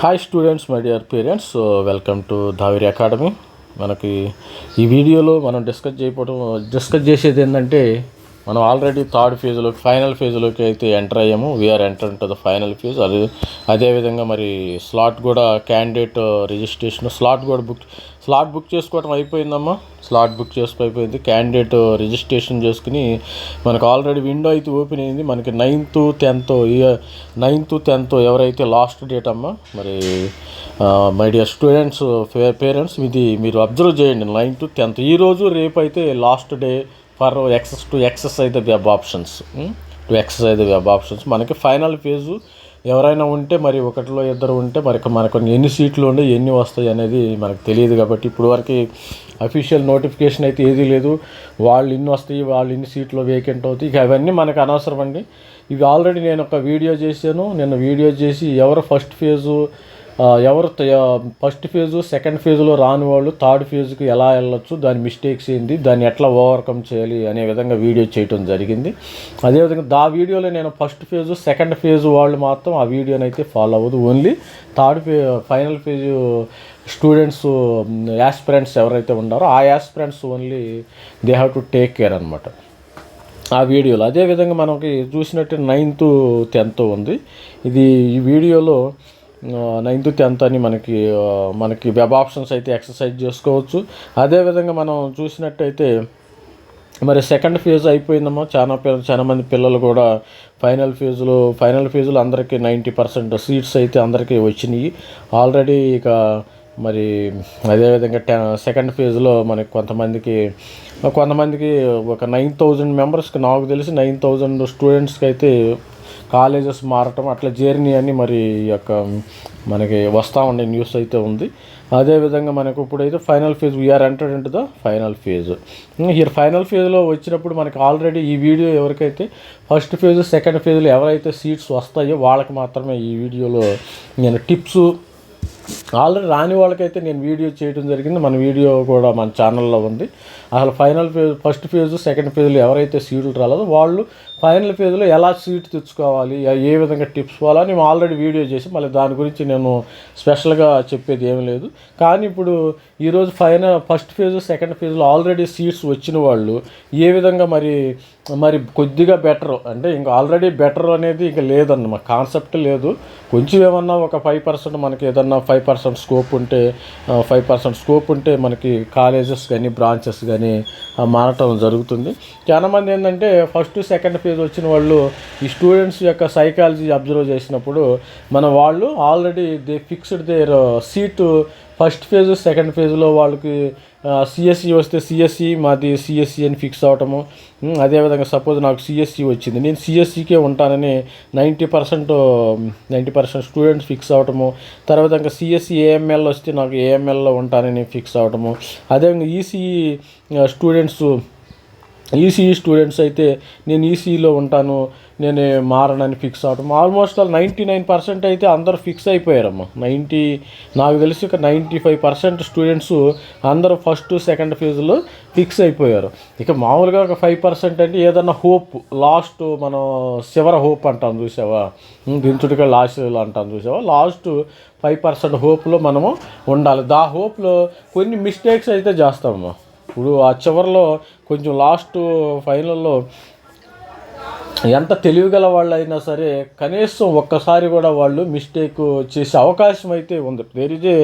Hi students my dear parents so welcome to Dhaviri academy మనకి ఈ వీడియోలో మనం డిస్కస్ చేయకపోవడం డిస్కస్ చేసేది ఏంటంటే మనం ఆల్రెడీ థర్డ్ ఫేజ్లోకి ఫైనల్ ఫేజ్లోకి అయితే ఎంటర్ అయ్యాము. We're enter to the final phase అదే అదేవిధంగా మరి స్లాట్ కూడా క్యాండిడేట్ రిజిస్ట్రేషన్ స్లాట్ కూడా బుక్ స్లాట్ బుక్ చేసుకోవటం అయిపోయిందమ్మా. స్లాట్ బుక్ చేసుకో అయిపోయింది. క్యాండిడేట్ రిజిస్ట్రేషన్ చేసుకుని మనకు ఆల్రెడీ విండో అయితే ఓపెన్ అయింది. మనకి నైన్త్ టెన్త్ నైన్త్ టెన్త్ ఎవరైతే లాస్ట్ డేట్ అమ్మా మరి మై డియర్ స్టూడెంట్స్ పేరెంట్స్ ఇది మీరు అబ్జర్వ్ చేయండి. Ninth tenth. ఈరోజు రేపు అయితే last day for access to exercise the web options. To exercise web options. మనకి ఫైనల్ ఫేజు ఎవరైనా ఉంటే మరి ఒకటిలో ఇద్దరు ఉంటే మరి మనకు ఎన్ని సీట్లు ఉండే ఎన్ని వస్తాయి అనేది మనకు తెలియదు కాబట్టి ఇప్పుడు వరకు అఫీషియల్ నోటిఫికేషన్ అయితే ఏదీ లేదు. వాళ్ళు ఇన్ని వస్తాయి వాళ్ళు ఇన్ని సీట్లు వేకెంట్ అవుతాయి. ఇక అవన్నీ మనకు అనవసరం అండి. ఇవి ఆల్రెడీ నేను ఒక వీడియో చేశాను. నేను వీడియో చేసి ఎవరు ఫస్ట్ ఫేజు ఎవరు ఫస్ట్ ఫేజు సెకండ్ ఫేజ్లో రాని వాళ్ళు థర్డ్ ఫేజ్కి ఎలా వెళ్ళొచ్చు దాని మిస్టేక్స్ ఏంటి దాన్ని ఎట్లా ఓవర్కమ్ చేయాలి అనే విధంగా వీడియో చేయటం జరిగింది. అదేవిధంగా దా వీడియోలో నేను ఫస్ట్ ఫేజు సెకండ్ ఫేజ్ వాళ్ళు మాత్రం ఆ వీడియోని అయితే ఫాలో అవ్వదు. ఓన్లీ థర్డ్ ఫే ఫైనల్ ఫేజ్ స్టూడెంట్స్ యాస్పిరెంట్స్ ఎవరైతే ఉన్నారో ఆ aspirants only they have to take care అనమాట ఆ వీడియోలో అదేవిధంగా మనకి చూసినట్టు నైన్త్ టెన్త్ ఉంది. ఇది ఈ వీడియోలో నైన్త్ టెన్త్ అని మనకి మనకి వెబ్ ఆప్షన్స్ అయితే ఎక్సర్సైజ్ చేసుకోవచ్చు. అదేవిధంగా మనం చూసినట్టయితే మరి సెకండ్ ఫేజ్ అయిపోయిందమ్మా. చాలా పిల్ల చాలా మంది పిల్లలు కూడా ఫైనల్ ఫేజ్లో ఫైనల్ ఫేజ్లో అందరికీ నైంటీ పర్సెంట్ సీట్స్ అయితే అందరికీ వచ్చినాయి. ఆల్రెడీ ఇక మరి అదేవిధంగా టెన్ సెకండ్ ఫేజ్లో మనకి కొంతమందికి కొంతమందికి ఒక నైన్ థౌజండ్ మెంబర్స్కి నాకు తెలిసి నైన్ థౌజండ్ స్టూడెంట్స్కి అయితే కాలేజెస్ మారటం అట్లా జర్నీ అని మరి ఈ యొక్క మనకి వస్తూ ఉండే న్యూస్ అయితే ఉంది. అదేవిధంగా మనకు ఇప్పుడైతే final phase we're entered into the final phase ఈ ఫైనల్ ఫేజ్లో వచ్చినప్పుడు మనకి ఆల్రెడీ ఈ వీడియో ఎవరికైతే ఫస్ట్ ఫేజ్ సెకండ్ ఫేజ్లో ఎవరైతే సీట్స్ వస్తాయో వాళ్ళకి మాత్రమే ఈ వీడియోలో నేను టిప్స్ ఆల్రెడీ రాని వాళ్ళకైతే నేను వీడియో చేయడం జరిగింది. మన వీడియో కూడా మన ఛానల్లో ఉంది. అసలు final phase first phase second ఫేజ్లో ఎవరైతే సీట్లు రాలేదో వాళ్ళు ఫైనల్ ఫేజ్లో ఎలా సీట్ తెచ్చుకోవాలి ఏ- విధంగా టిప్స్ పోవాలని మేము ఆల్రెడీ వీడియో చేసి మళ్ళీ దాని గురించి నేను స్పెషల్గా చెప్పేది ఏం లేదు. కానీ ఇప్పుడు ఈరోజు ఫైనల్ ఫస్ట్ ఫేజ్ సెకండ్ ఫేజ్లో ఆల్రెడీ సీట్స్ వచ్చిన వాళ్ళు ఏ విధంగా మరి మరి కొద్దిగా బెటర్ అంటే ఇంకా ఆల్రెడీ బెటర్ అనేది ఇంకా లేదన్నమాట. కాన్సెప్ట్ లేదు. కొంచెం ఏమన్నా ఒక ఫైవ్ పర్సెంట్ మనకి ఏదన్నా ఫైవ్ పర్సెంట్ స్కోప్ ఉంటే ఫైవ్ పర్సెంట్ స్కోప్ ఉంటే మనకి కాలేజెస్ కానీ బ్రాంచెస్ కానీ మారటం జరుగుతుంది. చాలామంది ఏంటంటే ఫస్ట్ సెకండ్ ఫేజ్ వచ్చిన వాళ్ళు ఈ స్టూడెంట్స్ యొక్క సైకాలజీ అబ్జర్వ్ చేసినప్పుడు మన వాళ్ళు already they fixed their seat first phase second ఫేజ్లో వాళ్ళకి uh, సిఎస్సి వస్తే సిఎస్సి మాది సిఎస్సి అని ఫిక్స్ అవటము. అదేవిధంగా సపోజ్ నాకు సిఎస్సి వచ్చింది. నేను సిఎస్సికే ఉంటానని ninety percent ninety percent students fix అవటము. తర్వాత ఇంకా సిఎస్సి ఏఎంఎల్ వస్తే నాకు ఏఎంఎల్లో ఉంటానని ఫిక్స్ అవటము. అదేవిధంగా ఈసీఈ స్టూడెంట్స్ ఈసీఈ స్టూడెంట్స్ అయితే నేను ఈసీఈలో ఉంటాను నేను మారనని ఫిక్స్ అవటం. Almost all ninety nine percent అయితే అందరూ ఫిక్స్ అయిపోయారమ్మా. నైంటీ నాకు తెలిసి ఒక నైంటీ ఫైవ్ పర్సెంట్ స్టూడెంట్స్ అందరూ ఫస్ట్ సెకండ్ ఫేజ్లో ఫిక్స్ అయిపోయారు. ఇక మామూలుగా ఒక ఫైవ్ పర్సెంట్ అంటే ఏదన్నా హోప్ లాస్ట్ మనం చివర హోప్ అంటాం చూసావా? దించుడిగా లాస్ట్ అంటాం చూసావా? లాస్ట్ ఫైవ్ పర్సెంట్ హోప్లో మనము ఉండాలి. దా హోప్లో కొన్ని మిస్టేక్స్ అయితే చేస్తామమ్మా. ఇప్పుడు ఆ చివరిలో కొంచెం లాస్ట్ ఫైనల్లో ఎంత తెలివిగల వాళ్ళైనా సరే కనీసం ఒక్కసారి కూడా వాళ్ళు మిస్టేక్ చేసే అవకాశం అయితే ఉంది. There is a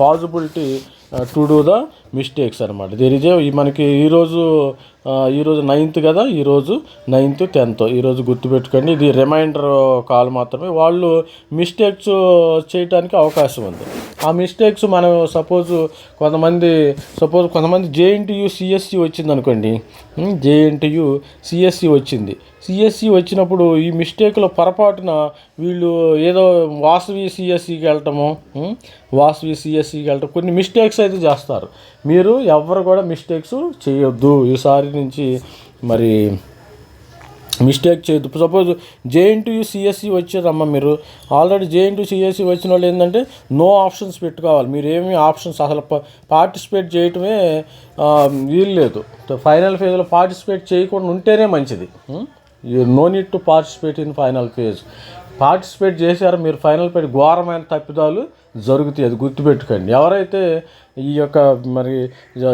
possibility to do the mistakes అనమాట దేర్ ఇజ్ మనకి ఈరోజు ఈరోజు నైన్త్ కదా ఈరోజు నైన్త్ టెన్త్ ఈరోజు గుర్తుపెట్టుకోండి ఇది రిమైండర్ కాల్ మాత్రమే. వాళ్ళు మిస్టేక్స్ చేయడానికి అవకాశం ఉంది. ఆ మిస్టేక్స్ మనం సపోజ్ కొంతమంది సపోజ్ కొంతమంది జేఎన్టీయు సిఎస్సి వచ్చింది అనుకోండి జేఎన్టీయు సిఎస్సి వచ్చింది. సిఎస్సి వచ్చినప్పుడు ఈ మిస్టేక్లో పొరపాటున వీళ్ళు ఏదో వాసవి సిఎస్సికి వెళ్ళటము వాసవి సిఎస్సికి వెళ్ళటం కొన్ని మిస్టేక్స్ అయితే చేస్తారు. మీరు ఎవరు కూడా మిస్టేక్స్ చేయొద్దు. ఈసారి నుంచి మరి మిస్టేక్ చేయొద్దు. సపోజ్ జేఎన్టీయూ సిఎస్సి వచ్చేదమ్మా మీరు. ఆల్రెడీ జేఎన్టీ సిఎస్సి వచ్చిన వాళ్ళు ఏంటంటే నో ఆప్షన్స్ పెట్టుకోవాలి. మీరు ఏమి ఆప్షన్స్ అసలు పార్టిసిపేట్ చేయటమే వీలు లేదు ఫైనల్ ఫేజ్లో పార్టిసిపేట్ చేయకుండా ఉంటేనే మంచిది. you no need to participate in final phase. Participate చేశారు మీరు ఫైనల్ పెట్టి ఘోరమైన తప్పిదాలు జరుగుతాయి. అది గుర్తుపెట్టుకోండి. ఎవరైతే ఈ యొక్క మరి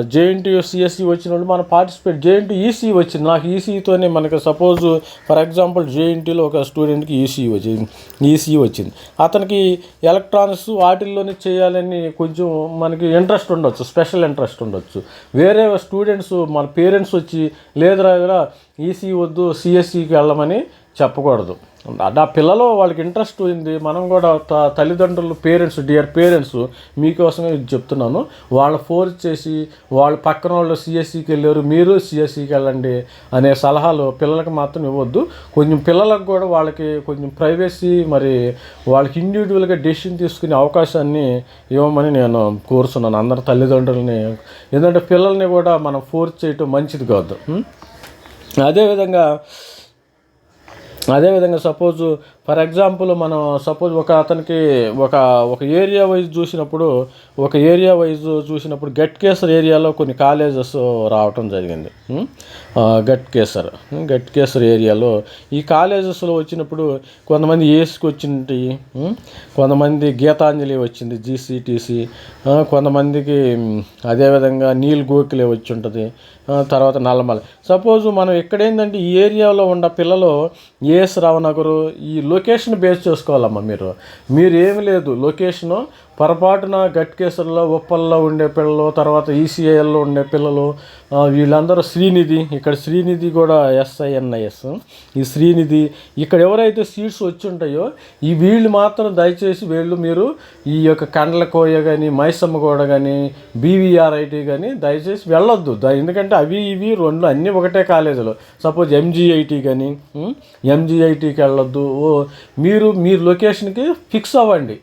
జేఎన్టీ సిఎస్సి వచ్చిన వాళ్ళు మనం పార్టిసిపేట్ జేఎన్టీ ఈసీ వచ్చింది. నాకు ఈసీతోనే మనకి సపోజ్ ఫర్ ఎగ్జాంపుల్ జేఎన్టీలో ఒక స్టూడెంట్కి ఈసీ వచ్చింది. ఈసీ వచ్చింది. అతనికి ఎలక్ట్రానిక్స్ వాటిల్లోనే చేయాలని కొంచెం మనకి ఇంట్రెస్ట్ ఉండొచ్చు స్పెషల్ ఇంట్రెస్ట్ ఉండొచ్చు. వేరే స్టూడెంట్స్ మన పేరెంట్స్ వచ్చి లేదురా ఈసీ వద్దు సిఎస్సికి వెళ్ళమని చెప్పకూడదు. ఆ పిల్లలు వాళ్ళకి ఇంట్రెస్ట్ ఉంది. మనం కూడా త- తల్లిదండ్రులు పేరెంట్స్ డియర్ పేరెంట్స్ మీకోసమే చెప్తున్నాను. వాళ్ళు ఫోర్స్ చేసి వాళ్ళు పక్కన వాళ్ళు సిఎస్సికి వెళ్ళారు మీరు సిఎస్సికి వెళ్ళండి అనే సలహాలు పిల్లలకు మాత్రం ఇవ్వద్దు. కొంచెం పిల్లలకు కూడా వాళ్ళకి కొంచెం ప్రైవసీ మరి వాళ్ళకి ఇండివిజువల్గా డెసిషన్ తీసుకునే అవకాశాన్ని ఇవ్వమని నేను కోరుతున్నాను అందరు తల్లిదండ్రులని ఎందుకంటే పిల్లల్ని కూడా మనం ఫోర్స్ చేయటం మంచిది కాదు. అదేవిధంగా అదేవిధంగా సపోజు ఫర్ ఎగ్జాంపుల్ మనం సపోజ్ ఒక అతనికి ఒక ఒక ఏరియా వైజ్ చూసినప్పుడు ఒక ఏరియా వైజ్ చూసినప్పుడు గట్ కేసర్ ఏరియాలో కొన్ని కాలేజెస్ రావటం జరిగింది. గట్ కేసర్ గట్ కేసర్ ఏరియాలో ఈ కాలేజెస్లో వచ్చినప్పుడు కొంతమంది ఏసుకు వచ్చింది కొంతమంది గీతాంజలి వచ్చింది జీసీటీసీ కొంతమందికి అదేవిధంగా నీల్ గోఖలే వచ్చి ఉంటుంది తర్వాత నల్లమల. సపోజ్ మనం ఇక్కడ ఏంటంటే ఈ ఏరియాలో ఉన్న పిల్లలు ఏఎస్ రావనగరు ఈ లో లొకేషన్ బేస్ చేసుకోవాలమ్మా మీరు. మీరు ఏమి లేదు లొకేషను పొరపాటున గట్కేసర్లో ఉప్పల్లో ఉండే పిల్లలు తర్వాత ఈసీఐఎల్లో ఉండే పిల్లలు వీళ్ళందరూ శ్రీనిధి ఇక్కడ శ్రీనిధి కూడా ఎస్ఐఎన్ఐఎస్ ఈ శ్రీనిధి ఇక్కడ ఎవరైతే సీట్స్ వచ్చి ఉంటాయో ఈ వీళ్ళు మాత్రం దయచేసి వీళ్ళు మీరు ఈ యొక్క కండ్లకోయ కానీ మైసమ్మ కూడా కానీ బీవీఆర్ఐటి కానీ దయచేసి వెళ్ళొద్దు. ఎందుకంటే అవి ఇవి రెండు అన్నీ ఒకటే కాలేజీలో. సపోజ్ ఎంజీఐటి కానీ ఎంజీఐటీకి వెళ్ళొద్దు. ఓ మీరు మీరు లొకేషన్కి ఫిక్స్ అవ్వండి.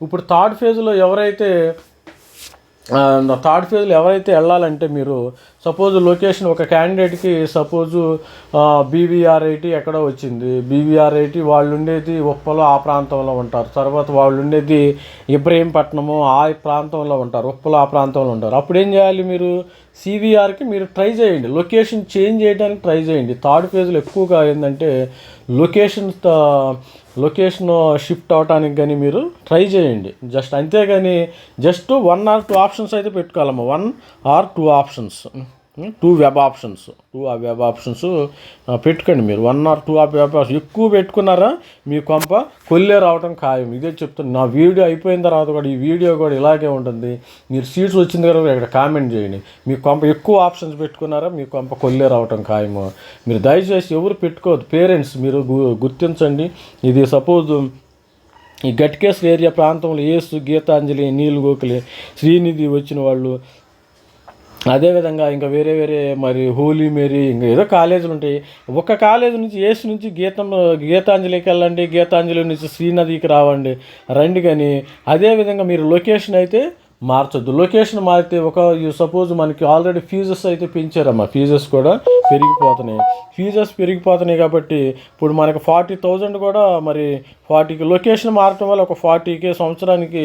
ఇప్పుడు థర్డ్ ఫేజ్లో ఎవరైతే థర్డ్ ఫేజ్లో ఎవరైతే వెళ్ళాలంటే మీరు సపోజ్ లొకేషన్ ఒక క్యాండిడేట్కి సపోజు బీవీఆర్ఐటి ఎక్కడో వచ్చింది. బీవీఆర్ఐటి వాళ్ళు ఉండేది ఉప్పలో ఆ ప్రాంతంలో ఉంటారు. తర్వాత వాళ్ళు ఉండేది ఇబ్రహీంపట్నము ఆ ప్రాంతంలో ఉంటారు. ఉప్పలో ఆ ప్రాంతంలో ఉంటారు. అప్పుడు ఏం చేయాలి మీరు? సివిఆర్కి మీరు ట్రై చేయండి. లొకేషన్ చేంజ్ చేయడానికి ట్రై చేయండి. థర్డ్ ఫేజ్లో ఎక్కువగా ఏంటంటే లొకేషన్ లొకేషన్ షిఫ్ట్ అవడానికి కానీ మీరు ట్రై చేయండి. జస్ట్ అంతేగాని just one or two options అయితే పెట్టుకోవాలమ్మా. One or two options two web options two ఆ వెబ్ ఆప్షన్స్ పెట్టుకోండి మీరు. One or two of web options ఎక్కువ పెట్టుకున్నారా మీ కొంప కొల్లే రావడం ఖాయం. ఇదే చెప్తాను నా వీడియో అయిపోయిన తర్వాత కూడా ఈ వీడియో కూడా ఇలాగే ఉంటుంది. మీరు సీట్స్ వచ్చిన తర్వాత ఇక్కడ కామెంట్ చేయండి. మీ కొంప ఎక్కువ ఆప్షన్స్ పెట్టుకున్నారా మీ కొంప కొల్లే రావటం ఖాయము మీరు దయచేసి ఎవరు పెట్టుకోవద్దు. పేరెంట్స్ మీరు గు- గుర్తించండి. ఇది సపోజ్ ఈ గట్కేశ్వర ఏరియా ప్రాంతంలో ఏసు గీతాంజలి నీళ్ళు గోకులి శ్రీనిధి వచ్చిన వాళ్ళు అదేవిధంగా ఇంకా వేరే వేరే మరి హోలీ మేరీ ఇంకా ఏదో కాలేజీలు ఉంటాయి. ఒక కాలేజీ నుంచి ఏసు నుంచి గీతం గీతాంజలికి వెళ్ళండి గీతాంజలి నుంచి శ్రీనదికి రావండి రండి కానీ అదేవిధంగా మీరు లొకేషన్ అయితే మార్చొద్దు. లొకేషన్ మారితే ఒక సపోజ్ మనకి ఆల్రెడీ ఫీజెస్ అయితే పెంచారమ్మా. ఫీజెస్ కూడా పెరిగిపోతున్నాయి. ఫీజెస్ పెరిగిపోతున్నాయి కాబట్టి ఇప్పుడు మనకి ఫార్టీ థౌజండ్ కూడా మరి ఫార్టీకి లొకేషన్ మారటం వల్ల ఒక ఫార్టీకే సంవత్సరానికి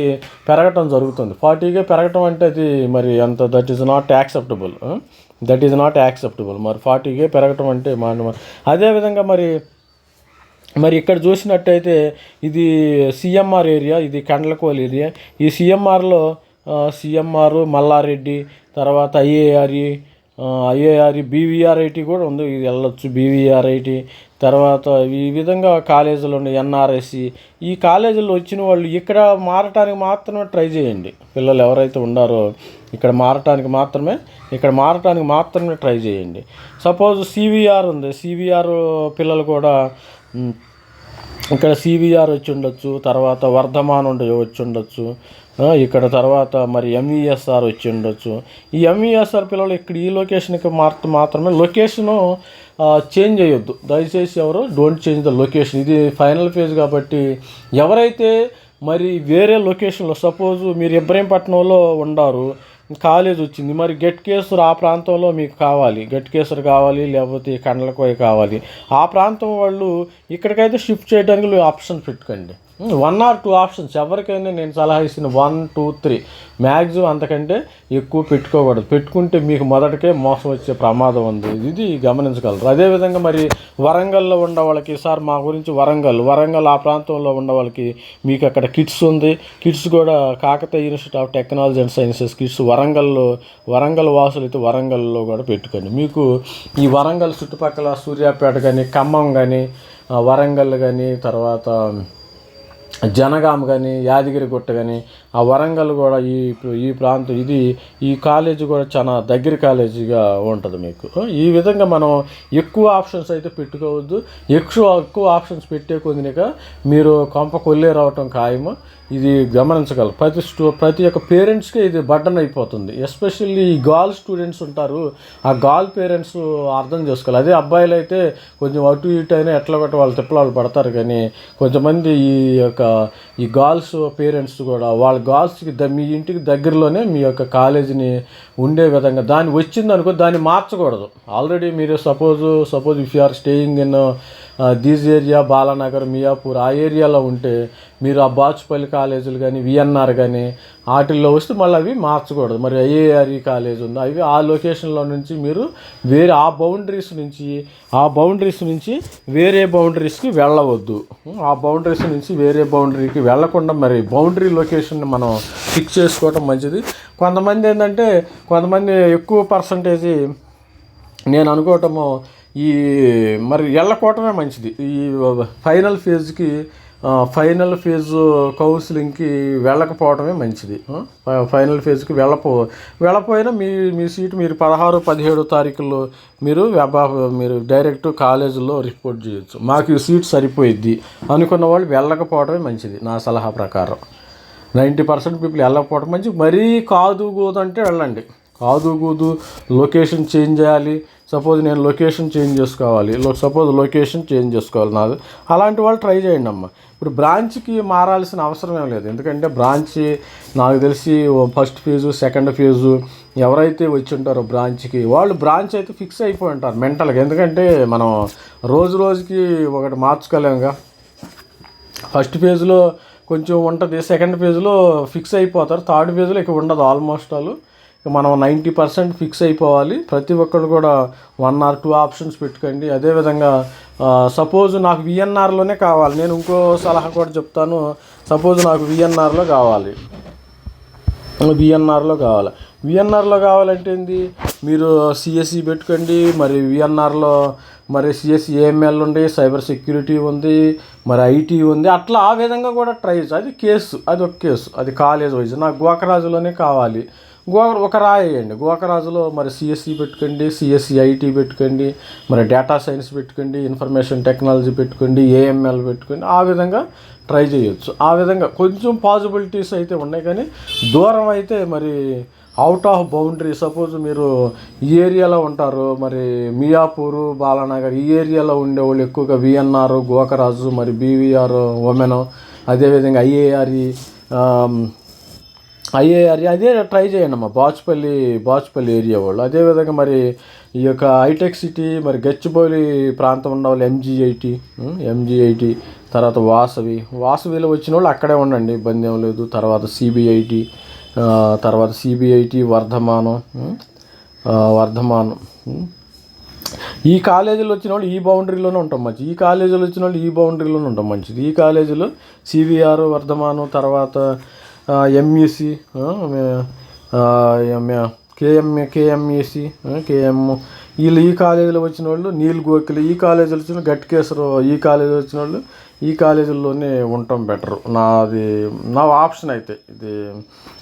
పెరగటం జరుగుతుంది. ఫార్టీకే పెరగటం అంటే అది మరి అంత that is not acceptable that is not acceptable మరి ఫార్టీకే పెరగటం అంటే మన అదేవిధంగా మరి మరి ఇక్కడ చూసినట్టయితే ఇది సిఎంఆర్ ఏరియా ఇది కండ్లకోల్ ఏరియా ఈ సిఎంఆర్లో సిఎంఆర్ మల్లారెడ్డి తర్వాత ఐఏఆర్ఈ ఐఏఆర్ఈ బీవీఆర్ఐటి కూడా ఉంది. ఇది వెళ్ళొచ్చు బీవీఆర్ఐటి తర్వాత ఈ విధంగా కాలేజీలు ఉన్నాయి ఎన్ఆర్ఎస్సి ఈ కాలేజీల్లో వచ్చిన వాళ్ళు ఇక్కడ మారటానికి మాత్రమే ట్రై చేయండి. పిల్లలు ఎవరైతే ఉన్నారో ఇక్కడ మారటానికి మాత్రమే ఇక్కడ మారటానికి మాత్రమే ట్రై చేయండి. సపోజ్ సివిఆర్ ఉంది. సివిఆర్ పిల్లలు కూడా ఇక్కడ సివిఆర్ వచ్చి ఉండొచ్చు తర్వాత వర్ధమాన్ ఉండి వచ్చి ఉండొచ్చు. ఇక్కడ తర్వాత మరి ఎంఈఎస్ఆర్ వచ్చి ఉండొచ్చు. ఈ ఎంఈఎస్ఆర్ పిల్లలు ఇక్కడ ఈ లొకేషన్కి మార్త మాత్రమే లొకేషను చేంజ్ చేయొద్దు. దయచేసి ఎవరు డోంట్ చేంజ్ ద లొకేషన్. ఇది ఫైనల్ ఫేజ్ కాబట్టి ఎవరైతే మరి వేరే లొకేషన్లో సపోజ్ మీరు ఇబ్రహీంపట్నంలో ఉండారు కాలేజ్ వచ్చింది మరి గెట్ కేసర్ ఆ ప్రాంతంలో మీకు కావాలి. గెట్ కేసర్ కావాలి లేకపోతే కండ్లకోయ కావాలి. ఆ ప్రాంతం వాళ్ళు ఇక్కడికైతే షిఫ్ట్ చేయడానికి ఆప్షన్ పెట్టుకోండి. వన్ ఆర్ టూ ఆప్షన్స్ ఎవరికైనా నేను సలహా ఇచ్చిన వన్ టూ త్రీ మ్యాక్సిమం అంతకంటే ఎక్కువ పెట్టుకోకూడదు. పెట్టుకుంటే మీకు మొదటికే మోసం వచ్చే ప్రమాదం ఉంది. ఇది గమనించగలరు. అదేవిధంగా మరి వరంగల్లో ఉన్న వాళ్ళకి సార్ మా గురించి వరంగల్ వరంగల్ ఆ ప్రాంతంలో ఉన్న వాళ్ళకి మీకు అక్కడ కిట్స్ ఉంది. కిట్స్ కూడా Kakatiya university of technology and sciences KITS వరంగల్లో వరంగల్ వాసులు అయితే వరంగల్లో కూడా పెట్టుకోండి. మీకు ఈ వరంగల్ చుట్టుపక్కల సూర్యాపేట కానీ ఖమ్మం కానీ వరంగల్ కానీ తర్వాత జనగామ కానీ యాదగిరిగుట్ట కానీ ఆ వరంగల్ కూడా ఈ ఈ ప్రాంతం ఇది ఈ కాలేజీ కూడా చాలా దగ్గర కాలేజీగా ఉంటుంది మీకు. ఈ విధంగా మనం ఎక్కువ ఆప్షన్స్ అయితే పెట్టుకోవద్దు. ఎక్కువ ఎక్కువ ఆప్షన్స్ పెట్టే కొద్దినిక మీరు కొంప కొల్లే రావటం ఖాయము. ఇది గమనించగలరు ప్రతి స్టూ ప్రతి ఒక్క పేరెంట్స్కి ఇది బడ్డన్ అయిపోతుంది. ఎస్పెషల్లీ ఈ గాల్ స్టూడెంట్స్ ఉంటారు. ఆ గాల్ పేరెంట్స్ అర్థం చేసుకోవాలి. అదే అబ్బాయిలు అయితే కొంచెం అటు ఇటు అయినా ఎట్లా పెట్ట వాళ్ళు తిప్పలాలు పడతారు కానీ కొంతమంది ఈ యొక్క ఈ గాల్స్ పేరెంట్స్ కూడా వాళ్ళ గర్ల్స్కి ద మీ ఇంటికి దగ్గరలోనే మీ యొక్క కాలేజీని ఉండే విధంగా దాన్ని వచ్చింది అనుకో దాన్ని మార్చకూడదు. ఆల్రెడీ మీరు suppose suppose if you are staying in these area Balanagar Miyapur ఆ ఏరియాలో ఉంటే మీరు ఆ బాచుపల్లి కాలేజీలు కానీ విఎన్ఆర్ కానీ వాటిల్లో వస్తే మళ్ళీ అవి మార్చకూడదు. మరి ఐఏఆర్ఈ కాలేజ్ ఉంది అవి ఆ లొకేషన్లో నుంచి మీరు వేరే ఆ బౌండరీస్ నుంచి ఆ బౌండరీస్ నుంచి వేరే బౌండరీస్కి వెళ్ళవద్దు. ఆ బౌండరీస్ నుంచి వేరే బౌండరీకి వెళ్ళకుండా మరి బౌండరీ లొకేషన్ మనం ఫిక్స్ చేసుకోవటం మంచిది. కొంతమంది ఏంటంటే కొంతమంది ఎక్కువ పర్సంటేజీ నేను అనుకోవటము ఈ మరి వెళ్ళకోవటమే మంచిది. ఈ ఫైనల్ ఫేజ్కి ఫైనల్ ఫేజ్ కౌన్సిలింగ్కి వెళ్ళకపోవడమే మంచిది. ఫైనల్ ఫేజ్కి వెళ్ళపో వెళ్ళపోయినా మీ మీ సీటు మీరు పదహారు పదిహేడు తారీఖుల్లో మీరు మీరు డైరెక్ట్ కాలేజీలో రిపోర్ట్ చేయొచ్చు. మాకు ఈ సీట్ సరిపోయిద్ది. అనుకున్న వాళ్ళు వెళ్ళకపోవడమే మంచిది నా సలహా ప్రకారం. నైంటీ పర్సెంట్ పీపుల్ వెళ్ళకపోవడం మంచి మరీ కాదు కూదంటే వెళ్ళండి. కాదు కూదు లొకేషన్ చేంజ్ చేయాలి. సపోజ్ నేను లొకేషన్ చేంజ్ చేసుకోవాలి. సపోజ్ లొకేషన్ చేంజ్ చేసుకోవాలి నాది అలాంటి వాళ్ళు ట్రై చేయండి అమ్మ. ఇప్పుడు బ్రాంచ్కి మారాల్సిన అవసరం ఏం లేదు. ఎందుకంటే బ్రాంచ్ నాకు తెలిసి ఫస్ట్ ఫీజు సెకండ్ ఫీజు ఎవరైతే వచ్చి ఉంటారో బ్రాంచ్కి వాళ్ళు బ్రాంచ్ అయితే ఫిక్స్ అయిపోయి ఉంటారు మెంటల్గా. ఎందుకంటే మనం రోజు రోజుకి ఒకటి మార్చుకోలేముగా. ఫస్ట్ ఫేజ్లో కొంచెం ఉంటుంది సెకండ్ ఫేజ్లో ఫిక్స్ అయిపోతారు థర్డ్ ఫేజ్లో ఇక ఉండదు ఆల్మోస్ట్ ఆల్. మనం నైంటీ పర్సెంట్ ఫిక్స్ అయిపోవాలి. ప్రతి ఒక్కరు కూడా వన్ ఆర్ టూ ఆప్షన్స్ పెట్టుకోండి. అదేవిధంగా సపోజ్ నాకు విఎన్ఆర్లోనే కావాలి. నేను ఇంకో సలహా కూడా చెప్తాను. సపోజ్ నాకు విఎన్ఆర్లో కావాలి. విఎన్ఆర్లో కావాలి. విఎన్ఆర్లో కావాలంటే ఏంది? మీరు సిఎస్సి పెట్టుకోండి. మరి విఎన్ఆర్లో మరి సిఎస్సి ఏఎంఎల్ ఉంది సైబర్ సెక్యూరిటీ ఉంది మరి ఐటీ ఉంది. అట్లా ఆ విధంగా కూడా ట్రై అది కేసు అది ఒక కేసు. అది కాలేజ్ వైజ్. నాకు గోకరాజులోనే కావాలి. గో ఒక రాయేయండి. గోకరాజులో మరి సిఎస్సి పెట్టుకోండి సిఎస్సి ఐటీ పెట్టుకోండి మరి డేటా సైన్స్ పెట్టుకోండి ఇన్ఫర్మేషన్ టెక్నాలజీ పెట్టుకోండి ఏఎంఎల్ పెట్టుకోండి ఆ విధంగా ట్రై చేయొచ్చు. ఆ విధంగా కొంచెం పాసిబిలిటీస్ అయితే ఉన్నాయి కానీ దూరం అయితే మరి అవుట్ ఆఫ్ బౌండరీ సపోజ్ మీరు ఈ ఏరియాలో ఉంటారు మరి మియాపూరు బాలానగర్ ఈ ఏరియాలో ఉండేవాళ్ళు ఎక్కువగా విఎన్ఆర్ గోకరాజు మరి బీవీఆర్ ఉమెన్ అదేవిధంగా ఐఏఆర్ఈ ఐఏఆర్ అదే ట్రై చేయండి అమ్మా బాచుపల్లి బాచుపల్లి ఏరియా వాళ్ళు. అదేవిధంగా మరి ఈ యొక్క హైటెక్ సిటీ మరి గచ్చిబౌలి ప్రాంతం ఉన్న వాళ్ళు ఎంజీఐటి ఎంజీఐటి తర్వాత వాసవి. వాసవిలో వచ్చిన వాళ్ళు అక్కడే ఉండండి ఇబ్బంది ఏం లేదు. తర్వాత సిబిఐటి తర్వాత సిబిఐటి వర్ధమానం వర్ధమానం ఈ కాలేజీలో వచ్చిన వాళ్ళు ఈ బౌండరీలోనే ఉంటాం మంచిది. ఈ కాలేజీలో వచ్చిన వాళ్ళు ఈ బౌండరీలోనే ఉంటాం మంచిది. ఈ కాలేజీలో సివిఆర్ వర్ధమానం తర్వాత ఎంఈసి కేఎం కేఎంఈసి కేఎం వీళ్ళు ఈ కాలేజీలో వచ్చిన వాళ్ళు నీల్ గోకిలు. ఈ కాలేజీలో వచ్చిన గట్కేశ్వరు ఈ కాలేజీలో వచ్చిన వాళ్ళు ఈ కాలేజీల్లోనే ఉండటం బెటర్. నాది నా ఆప్షన్ అయితే. ఇది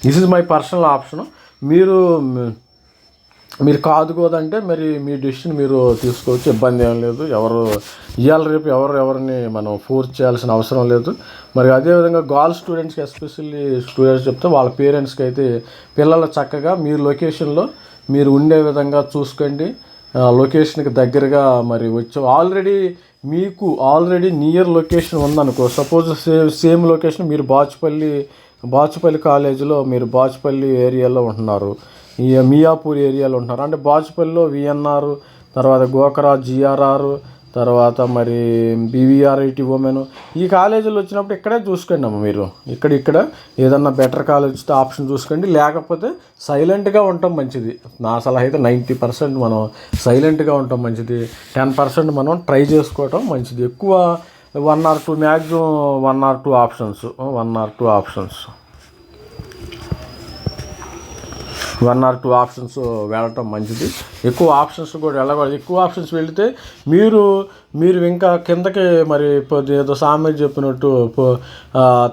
this is my personal option మీరు మీరు కాదుకోదంటే మరి మీ డెసిషన్ మీరు తీసుకోవచ్చు ఇబ్బంది ఏం లేదు. ఎవరు ఇవాళ రేపు ఎవరు ఎవరిని మనం ఫోర్స్ చేయాల్సిన అవసరం లేదు. మరి అదేవిధంగా గర్ల్ స్టూడెంట్స్కి ఎస్పెషల్లీ స్టూడెంట్స్ చెప్తే వాళ్ళ పేరెంట్స్కి అయితే పిల్లలు చక్కగా మీరు లొకేషన్లో మీరు ఉండే విధంగా చూసుకోండి. లొకేషన్కి దగ్గరగా మరి వచ్చి ఆల్రెడీ మీకు ఆల్రెడీ నియర్ లొకేషన్ ఉందనుకో సపోజ్ సేమ్ సేమ్ లొకేషన్ మీరు బాచుపల్లి బాచుపల్లి కాలేజీలో మీరు బాచుపల్లి ఏరియాలో ఉంటున్నారు. ఈ మియాపూర్ ఏరియాలో ఉంటున్నారు. అంటే బాచుపల్లిలో విఎన్ఆర్ తర్వాత గోకరా జిఆర్ఆర్ తర్వాత మరి బీవీఆర్ఐటి ఉమెన్. ఈ కాలేజీలు వచ్చినప్పుడు ఇక్కడే చూసుకోండి అమ్మ మీరు. ఇక్కడ ఇక్కడ ఏదన్నా బెటర్ కాలేజ్ వస్తే ఆప్షన్ చూసుకోండి. లేకపోతే సైలెంట్గా ఉండటం మంచిది. నా సలహా అయితే నైంటీ పర్సెంట్ మనం సైలెంట్గా ఉండటం మంచిది. టెన్ పర్సెంట్ మనం ట్రై చేసుకోవటం మంచిది. ఎక్కువ one or two maximum one or two options one or two options one or two options వెళ్ళటం మంచిది. ఎక్కువ ఆప్షన్స్ కూడా వెళ్ళకూడదు. ఎక్కువ ఆప్షన్స్ వెళితే మీరు మీరు ఇంకా కిందకి మరి ఏదో సామెత చెప్పినట్టు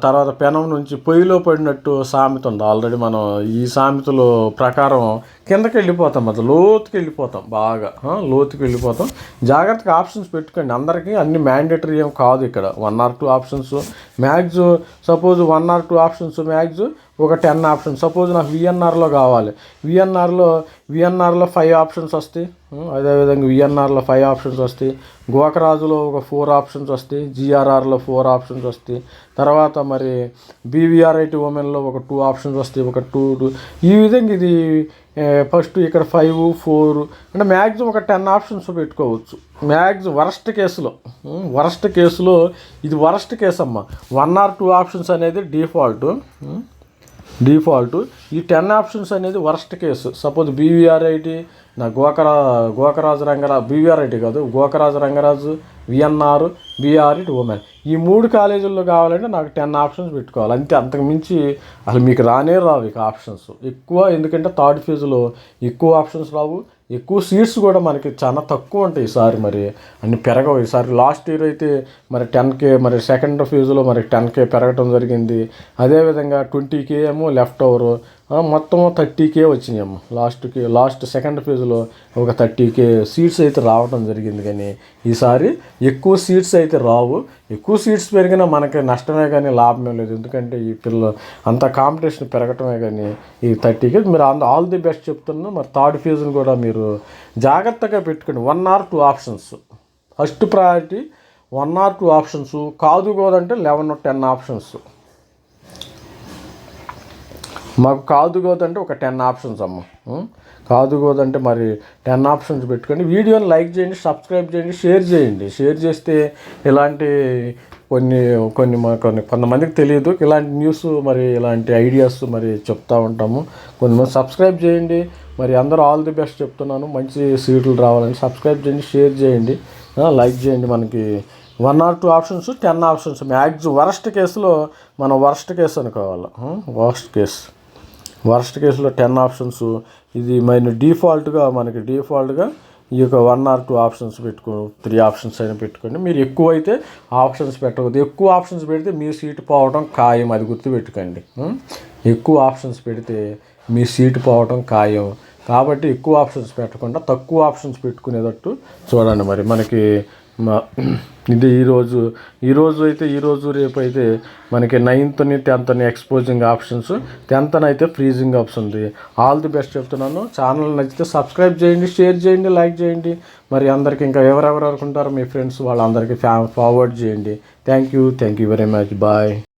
తర్వాత పెనం నుంచి పొయ్యిలో పడినట్టు సామెత ఉంది. ఆల్రెడీ మనం ఈ సామెతలో ప్రకారం కిందకి వెళ్ళిపోతాం. అది లోతుకి వెళ్ళిపోతాం బాగా. లోతుకి వెళ్ళిపోతాం. జాగ్రత్తగా ఆప్షన్స్ పెట్టుకోండి. అందరికీ అన్ని మ్యాండేటరీ ఏం కాదు ఇక్కడ. One or two options max suppose one or two options max ఒక టెన్ ఆప్షన్ సపోజ్ నాకు విఎన్ఆర్లో కావాలి. విఎన్ఆర్లో విఎన్ఆర్లో ఫైవ్ ఆప్షన్స్ వస్తాయి. అదేవిధంగా విఎన్ఆర్లో ఫైవ్ ఆప్షన్స్ వస్తాయి. గోకరాజులో ఒక ఫోర్ ఆప్షన్స్ వస్తాయి. జిఆర్ఆర్లో ఫోర్ ఆప్షన్స్ వస్తాయి. తర్వాత మరి బీవీఆర్ఐటి ఉమెన్లో ఒక టూ ఆప్షన్స్ వస్తాయి. ఒక టూ టూ ఈ విధంగా ఇది ఫస్ట్ ఇక్కడ ఫైవ్ ఫోర్ అంటే మ్యాక్సిమం ఒక టెన్ ఆప్షన్స్ పెట్టుకోవచ్చు. మ్యాక్సిమం వరస్ట్ కేసులో వరస్ట్ కేసులో ఇది వరస్ట్ కేసు అమ్మ. వన్ ఆర్ టూ ఆప్షన్స్ అనేది డిఫాల్ట్ డిఫాల్ట్. ఈ టెన్ ఆప్షన్స్ అనేది వరస్ట్ కేసు. సపోజ్ బీవీఆర్ఐటి నా గోకరా గోకరాజు రంగరాజు బీవీఆర్ఐటి కాదు Gokaraju Rangaraju VNR BRIT women. ఈ మూడు కాలేజీల్లో కావాలంటే నాకు టెన్ ఆప్షన్స్ పెట్టుకోవాలి. అంతే అంతకు మించి అసలు మీకు రానే రావు ఇక ఆప్షన్స్. ఎక్కువ ఎందుకంటే థర్డ్ ఫేజ్లో ఎక్కువ ఆప్షన్స్ రావు. ఎక్కువ సీట్స్ కూడా మనకి చాలా తక్కువ ఉంటాయి ఈసారి మరి. అన్ని పెరగవు. ఈసారి లాస్ట్ ఇయర్ అయితే మరి టెన్ కే మరి సెకండ్ ఫేజ్లో మరి టెన్ కే పెరగటం జరిగింది. అదేవిధంగా ట్వంటీ కే ఏమో లెఫ్ట్ ఓవర్ మొత్తం థర్టీ కే వచ్చినాయమ్మ. లాస్ట్కి లాస్ట్ సెకండ్ ఫేజ్లో ఒక థర్టీ కే సీట్స్ అయితే రావడం జరిగింది కానీ ఈసారి ఎక్కువ సీట్స్ అయితే రావు. ఎక్కువ సీట్స్ పెరిగినా మనకి నష్టమే కానీ లాభమే లేదు. ఎందుకంటే ఈ పిల్ల అంత కాంపిటీషన్ పెరగటమే కానీ ఈ థర్టీకి మీరు ఆల్ ఆల్ ది బెస్ట్ చెప్తున్నా మరి థర్డ్ ఫేజ్ని కూడా మీరు జాగ్రత్తగా పెట్టుకోండి. One or two options. First priority one or two options. కాదు కోదంటే లెవెన్ టెన్ ఆప్షన్స్. మాకు కాదు గోదంటే ఒక టెన్ ఆప్షన్స్ అమ్మ. కాదు గోదంటే మరి టెన్ ఆప్షన్స్ పెట్టుకోండి వీడియోని లైక్ చేయండి సబ్స్క్రైబ్ చేయండి షేర్ చేయండి. షేర్ చేస్తే ఇలాంటి కొన్ని కొన్ని కొన్ని కొంతమందికి తెలియదు. ఇలాంటి న్యూస్ మరి ఇలాంటి ఐడియాస్ మరి చెప్తా ఉంటాము. కొంతమంది సబ్స్క్రైబ్ చేయండి. మరి అందరూ ఆల్ ది బెస్ట్ చెప్తున్నాను. మంచి సీట్లు రావాలని సబ్స్క్రైబ్ చేయండి షేర్ చేయండి. లైక్ చేయండి మనకి. One or two options ten options. Maximum worst కేసులో మనం వరస్ట్ కేసు అనుకోవాలి. Worst case. వరస్ట్ కేసులో టెన్ ఆప్షన్స్. ఇది మన డిఫాల్ట్గా మనకి డిఫాల్ట్గా ఈ యొక్క వన్ ఆర్ టూ ఆప్షన్స్ పెట్టుకో త్రీ ఆప్షన్స్ అయినా పెట్టుకోండి. మీరు ఎక్కువ అయితే ఆప్షన్స్ పెట్టకూడదు. ఎక్కువ ఆప్షన్స్ పెడితే మీ సీటు పోవడం ఖాయం అది గుర్తుపెట్టుకోండి. ఎక్కువ ఆప్షన్స్ పెడితే మీ సీటు పోవడం ఖాయం. కాబట్టి ఎక్కువ ఆప్షన్స్ పెట్టకుండా తక్కువ ఆప్షన్స్ పెట్టుకునేటట్టు చూడండి మరి మనకి మా- ఇది ఈరోజు ఈరోజు అయితే ఈరోజు రేపు అయితే మనకి నైన్త్ని టెన్త్ని ఎక్స్పోజింగ్ ఆప్షన్స్ టెన్త్ అయితే ఫ్రీజింగ్ ఆప్షన్ ఉంది. ఆల్ ది బెస్ట్ చెప్తున్నాను. ఛానల్ నచ్చితే సబ్స్క్రైబ్ చేయండి షేర్ చేయండి లైక్ చేయండి. మరి అందరికి ఇంకా ఎవరెవరు అనుకుంటారో మీ ఫ్రెండ్స్ వాళ్ళందరికీ ఫ్యా ఫార్వర్డ్ చేయండి. Thank you thank you very much bye